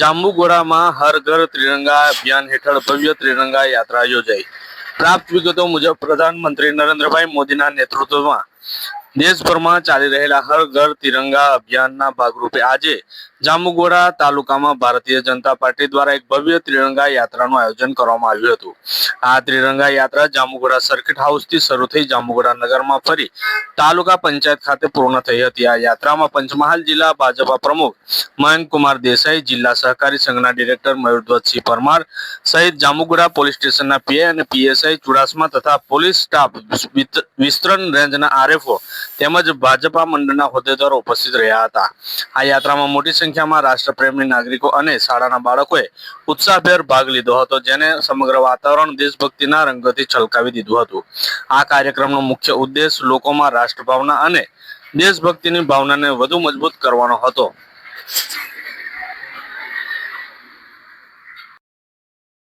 જાંબુગોડામાં હર ઘર ત્રિરંગા અભિયાન હેઠળ ભવ્ય ત્રિરંગા યાત્રા યોજાઈ. પ્રાપ્ત વિગતો મુજબ પ્રધાનમંત્રી નરેન્દ્રભાઈ મોદીના નેતૃત્વમાં દેશભરમાં ચાલી રહેલા હર ઘર તિરંગા અભિયાનના ભાગરૂપે આજે જાંબુગોડા તાલુકામાં ભારતીય જનતા પાર્ટી દ્વારા એક ભવ્ય ત્રિરંગા યાત્રાનું આયોજન કરવામાં આવ્યું હતું. આ ત્રિરંગા યાત્રા જાંબુગોડા સર્કિટ હાઉસથી શરૂ થઈ જાંબુગોડા નગરમાં ફરી તાલુકા પંચાયત ખાતે પૂર્ણ થઈ હતી. આ યાત્રામાં પંચમહાલ જિલ્લા ભાજપા પ્રમુખ મયંક કુમાર દેસાઈ, જિલ્લા સહકારી સંઘના ડિરેક્ટર મયુરધ્વજસિંહ પરમાર સહિત જાંબુગોડા પોલીસ સ્ટેશનના પીએ અને પીએસઆઈ ચુડાસમા તથા પોલીસ સ્ટાફ વિસ્તરણ રેન્જના આરએફઓ તેમજ ભાજપા મંડળના હોદ્દેદારો ઉપસ્થિત રહ્યા હતા. આ યાત્રામાં મોટી સંખ્યામાં રાષ્ટ્રપ્રેમી નાગરિકો અને શાળાના બાળકોએ ઉત્સાહભેર ભાગ લીધો હતો, જેને સમગ્ર વાતાવરણ દેશભક્તિના રંગોથી છલકાવી દીધું હતું. આ કાર્યક્રમનો મુખ્ય ઉદ્દેશ લોકોમાં રાષ્ટ્રભાવના અને દેશભક્તિની ભાવનાને વધુ મજબૂત કરવાનો હતો.